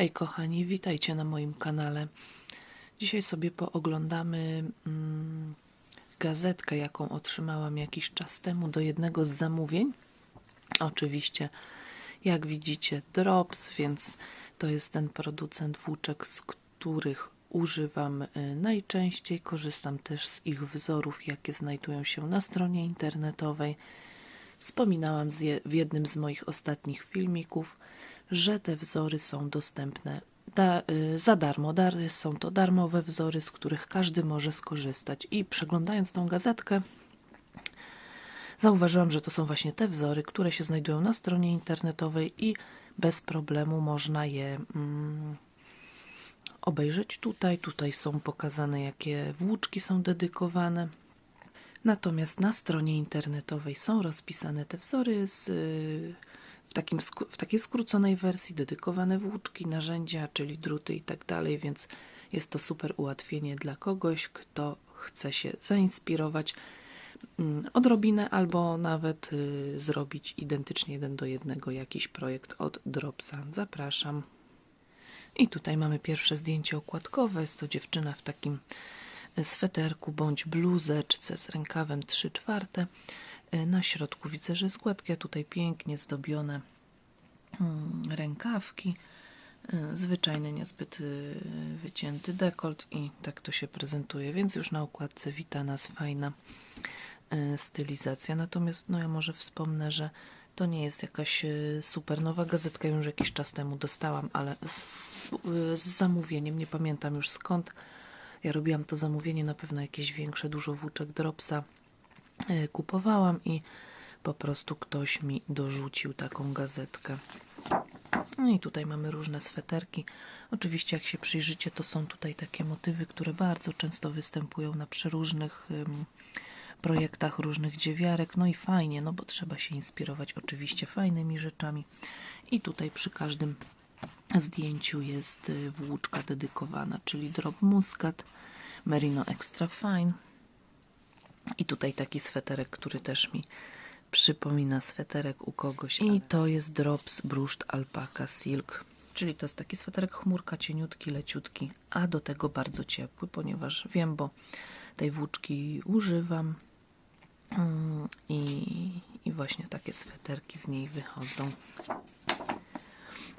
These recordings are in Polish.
Hej kochani, witajcie na moim kanale. Dzisiaj sobie pooglądamy mm, gazetkę, jaką otrzymałam jakiś czas temu do jednego z zamówień. Oczywiście, jak widzicie, Drops, więc to jest ten producent włóczek, z których używam y, najczęściej. Korzystam też z ich wzorów, jakie znajdują się na stronie internetowej. Wspominałam je, w jednym z moich ostatnich filmików, że te wzory są dostępne da, y, za darmo. Dar, są to darmowe wzory, z których każdy może skorzystać. I przeglądając tą gazetkę, zauważyłam, że to są właśnie te wzory, które się znajdują na stronie internetowej i bez problemu można je mm, obejrzeć tutaj. Tutaj są pokazane, jakie włóczki są dedykowane. Natomiast na stronie internetowej są rozpisane te wzory z, w, takim, w takiej skróconej wersji, dedykowane włóczki, narzędzia, czyli druty i tak dalej, więc jest to super ułatwienie dla kogoś, kto chce się zainspirować mm, odrobinę albo nawet y, zrobić identycznie jeden do jednego jakiś projekt od Dropsa. Zapraszam. I tutaj mamy pierwsze zdjęcie okładkowe. Jest to dziewczyna w takim sweterku bądź bluzeczce z rękawem 3 czwarte. Na środku widzę, że jest gładkie, tutaj pięknie zdobione mm, rękawki. Zwyczajny, niezbyt y, wycięty dekolt i tak to się prezentuje, więc już na okładce wita nas fajna stylizacja. Natomiast no ja może wspomnę, że to nie jest jakaś super nowa gazetka, już jakiś czas temu dostałam, ale z, z zamówieniem, nie pamiętam już skąd. Ja robiłam to zamówienie, na pewno jakieś większe, dużo włóczek Dropsa e, kupowałam i po prostu ktoś mi dorzucił taką gazetkę. No i tutaj mamy różne sweterki. Oczywiście jak się przyjrzycie, to są tutaj takie motywy, które bardzo często występują na przeróżnych ym, projektach różnych dziewiarek. No i fajnie, no bo trzeba się inspirować oczywiście fajnymi rzeczami. I tutaj przy każdym zdjęciu jest y, włóczka dedykowana, czyli drop muscat, merino extra fine. I tutaj taki sweterek, który też mi przypomina sweterek u kogoś. I to jest drops bruszt alpaka silk. Czyli to jest taki sweterek chmurka, cieniutki, leciutki, a do tego bardzo ciepły, ponieważ wiem, bo tej włóczki używam mm, i, i właśnie takie sweterki z niej wychodzą.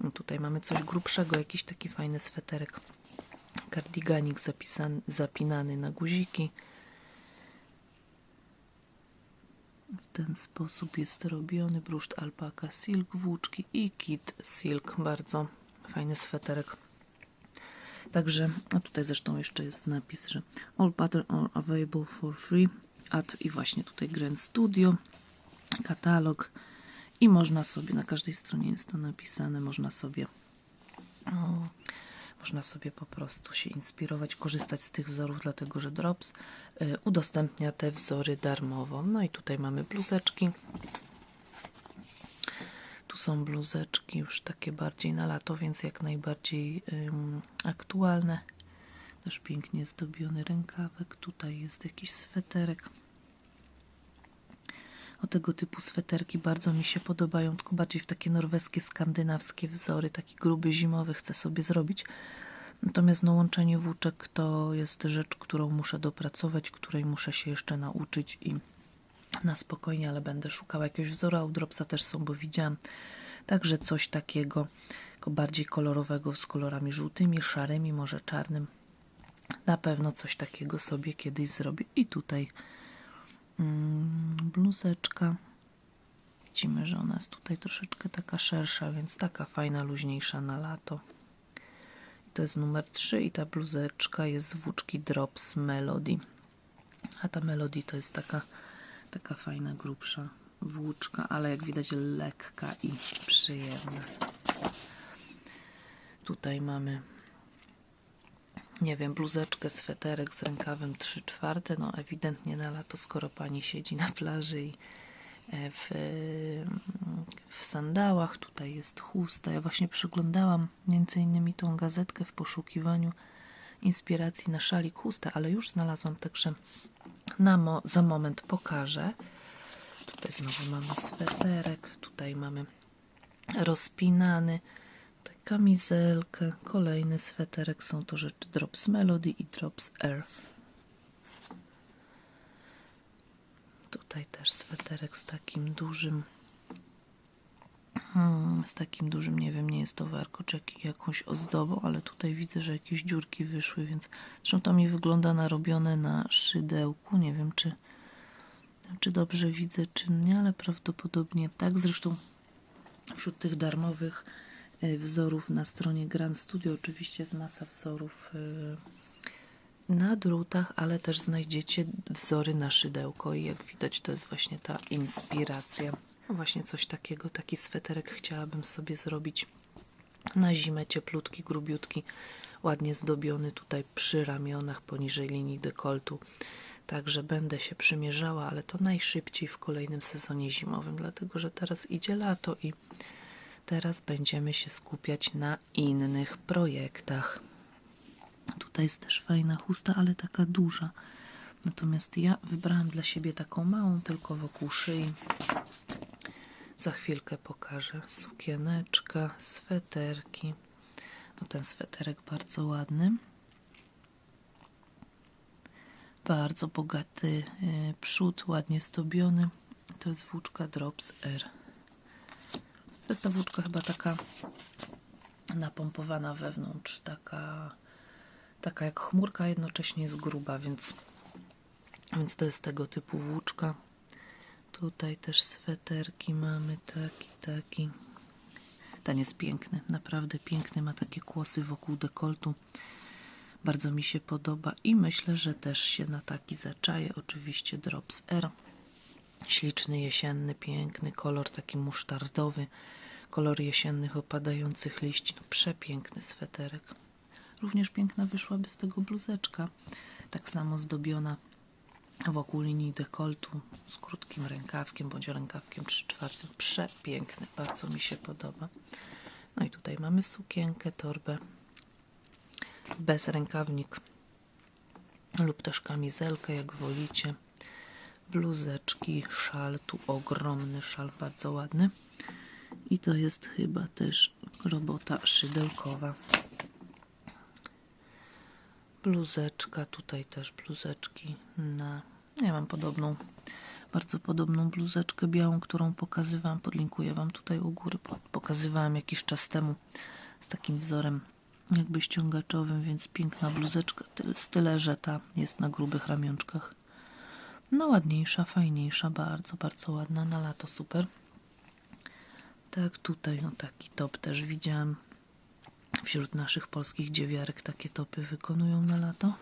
No tutaj mamy coś grubszego, jakiś taki fajny sweterek. Kardiganik zapinany na guziki. W ten sposób jest robiony bruszt alpaka silk włóczki i kit silk. Bardzo fajny sweterek. Także, a tutaj zresztą jeszcze jest napis, że all pattern are available for free at i właśnie tutaj Grand Studio, katalog i można sobie, na każdej stronie jest to napisane, można sobie można sobie po prostu się inspirować, korzystać z tych wzorów, dlatego że Drops y, udostępnia te wzory darmowo. No i tutaj mamy bluzeczki. Tu są bluzeczki już takie bardziej na lato, więc jak najbardziej ym, aktualne. Też pięknie zdobiony rękawek. Tutaj jest jakiś sweterek. O tego typu sweterki bardzo mi się podobają, tylko bardziej w takie norweskie, skandynawskie wzory, taki gruby zimowy chcę sobie zrobić. Natomiast no, łączenie włóczek to jest rzecz, którą muszę dopracować, której muszę się jeszcze nauczyć i na spokojnie, ale będę szukała jakiegoś wzoru. Audropsa też są, bo widziałam także coś takiego bardziej kolorowego z kolorami żółtymi, szarymi, może czarnym. Na pewno coś takiego sobie kiedyś zrobię. I tutaj bluzeczka. Widzimy, że ona jest tutaj troszeczkę taka szersza, więc taka fajna, luźniejsza na lato. I to jest numer 3 i ta bluzeczka jest z włóczki Drops Melody. A ta Melody to jest taka, taka fajna, grubsza włóczka, ale jak widać lekka i przyjemna. Tutaj mamy nie wiem, bluzeczkę, sweterek z rękawem 3 czwarte, no ewidentnie na lato, skoro pani siedzi na plaży i w, w sandałach, tutaj jest chusta. Ja właśnie przeglądałam między innymi tą gazetkę w poszukiwaniu inspiracji na szalik chusta, ale już znalazłam, także na mo za moment pokażę. Tutaj znowu mamy sweterek, tutaj mamy rozpinany, Tutaj kamizelkę, kolejny sweterek, są to rzeczy Drops Melody i Drops Air. Tutaj też sweterek z takim dużym Hmm, z takim dużym, nie wiem, nie jest to warkoczek i jakąś ozdobą, ale tutaj widzę, że jakieś dziurki wyszły, więc zresztą to mi wygląda narobione na szydełku. Nie wiem, czy, czy dobrze widzę, czy nie, ale prawdopodobnie tak. Zresztą wśród tych darmowych wzorów na stronie Grand Studio oczywiście jest masa wzorów y, na drutach, ale też znajdziecie wzory na szydełko i jak widać to jest właśnie ta inspiracja. No Właśnie coś takiego, taki sweterek chciałabym sobie zrobić na zimę, cieplutki, grubiutki, ładnie zdobiony tutaj przy ramionach, poniżej linii dekoltu. Także będę się przymierzała, ale to najszybciej w kolejnym sezonie zimowym, dlatego że teraz idzie lato i teraz będziemy się skupiać na innych projektach. Tutaj jest też fajna chusta, ale taka duża. Natomiast ja wybrałam dla siebie taką małą, tylko wokół szyi. Za chwilkę pokażę sukieneczka, sweterki. No ten sweterek bardzo ładny. Bardzo bogaty y, przód, ładnie zdobiony. To jest włóczka Drops R. To jest ta włóczka chyba taka napompowana wewnątrz, taka, taka jak chmurka, jednocześnie jest gruba, więc, więc to jest tego typu włóczka. Tutaj też sweterki mamy, taki, taki. Ten jest piękny, naprawdę piękny, ma takie kłosy wokół dekoltu. Bardzo mi się podoba i myślę, że też się na taki zaczaje. Oczywiście Drops R. Śliczny, jesienny, piękny kolor, taki musztardowy. Kolor jesiennych opadających liści. No, przepiękny sweterek. Również piękna wyszłaby z tego bluzeczka. Tak samo zdobiona wokół linii dekoltu z krótkim rękawkiem bądź rękawkiem 3 czwartym. Przepiękny, bardzo mi się podoba. No i tutaj mamy sukienkę, torbę bez rękawnik lub też kamizelkę, jak wolicie. Bluzeczki, szal, tu ogromny szal, bardzo ładny. I to jest chyba też robota szydełkowa. Bluzeczka, tutaj też bluzeczki na... Ja mam podobną, bardzo podobną bluzeczkę białą, którą pokazywałam, podlinkuję Wam tutaj u góry, pokazywałam jakiś czas temu z takim wzorem jakby ściągaczowym, więc piękna bluzeczka, z tyle, że ta jest na grubych ramionczkach. No ładniejsza, fajniejsza, bardzo, bardzo ładna, na lato super. Tak, tutaj no taki top też widziałam wśród naszych polskich dziewiarek takie topy wykonują na lato.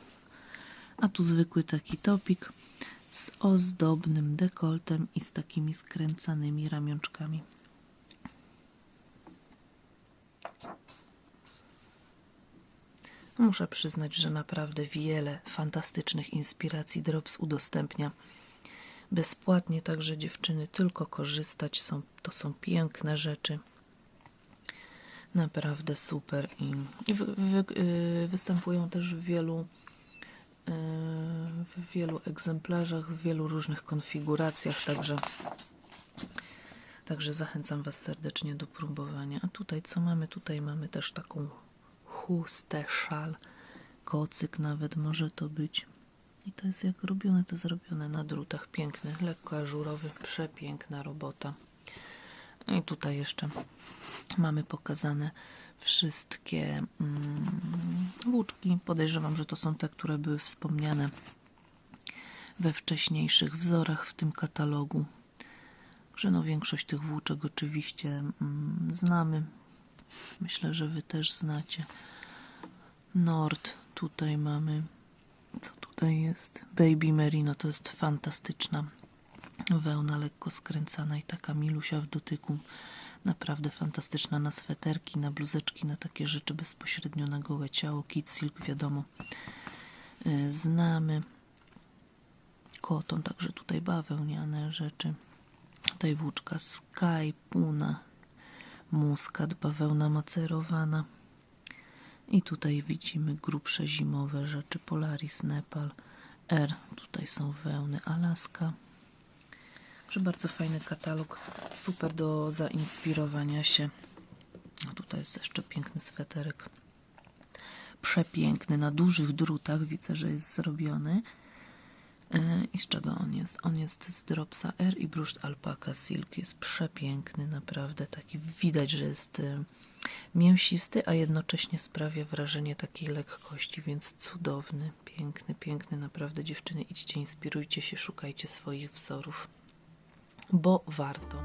A tu zwykły taki topik z ozdobnym dekoltem i z takimi skręcanymi ramionczkami. Muszę przyznać, że naprawdę wiele fantastycznych inspiracji Drops udostępnia bezpłatnie, także dziewczyny tylko korzystać, są, to są piękne rzeczy. Naprawdę super i, y, występują też w wielu y, w wielu egzemplarzach, w wielu różnych konfiguracjach, także także zachęcam Was serdecznie do próbowania. A tutaj co mamy? Tutaj mamy też taką chustę, szal, kocyk nawet może to być. I to jest jak robione, to zrobione na drutach. Piękny, lekko ażurowy, przepiękna robota. I tutaj jeszcze mamy pokazane wszystkie mm, włóczki. Podejrzewam, że to są te, które były wspomniane we wcześniejszych wzorach w tym katalogu. Że no większość tych włóczek oczywiście mm, znamy. Myślę, że Wy też znacie. Nord, tutaj mamy. Co tutaj jest? Baby Merino to jest fantastyczna wełna, lekko skręcana i taka milusia w dotyku. Naprawdę fantastyczna na sweterki, na bluzeczki, na takie rzeczy bezpośrednio na gołe ciało. Kit Silk, wiadomo, yy, znamy. Koton, także tutaj bawełniane rzeczy. Tutaj włóczka Sky, Puna, muskat, bawełna macerowana. I tutaj widzimy grubsze zimowe rzeczy Polaris, Nepal, R. Tutaj są wełny Alaska. Także bardzo fajny katalog, super do zainspirowania się A tutaj jest jeszcze piękny sweterek. Przepiękny, na dużych drutach. Widzę, że jest zrobiony. E, I z czego on jest? On jest z Dropsa R i bruszt Alpaka Silk. Jest przepiękny, naprawdę. Taki widać, że jest e, mięsisty, a jednocześnie sprawia wrażenie takiej lekkości, więc cudowny, piękny, piękny. Naprawdę dziewczyny, idźcie, inspirujcie się, szukajcie swoich wzorów, bo warto.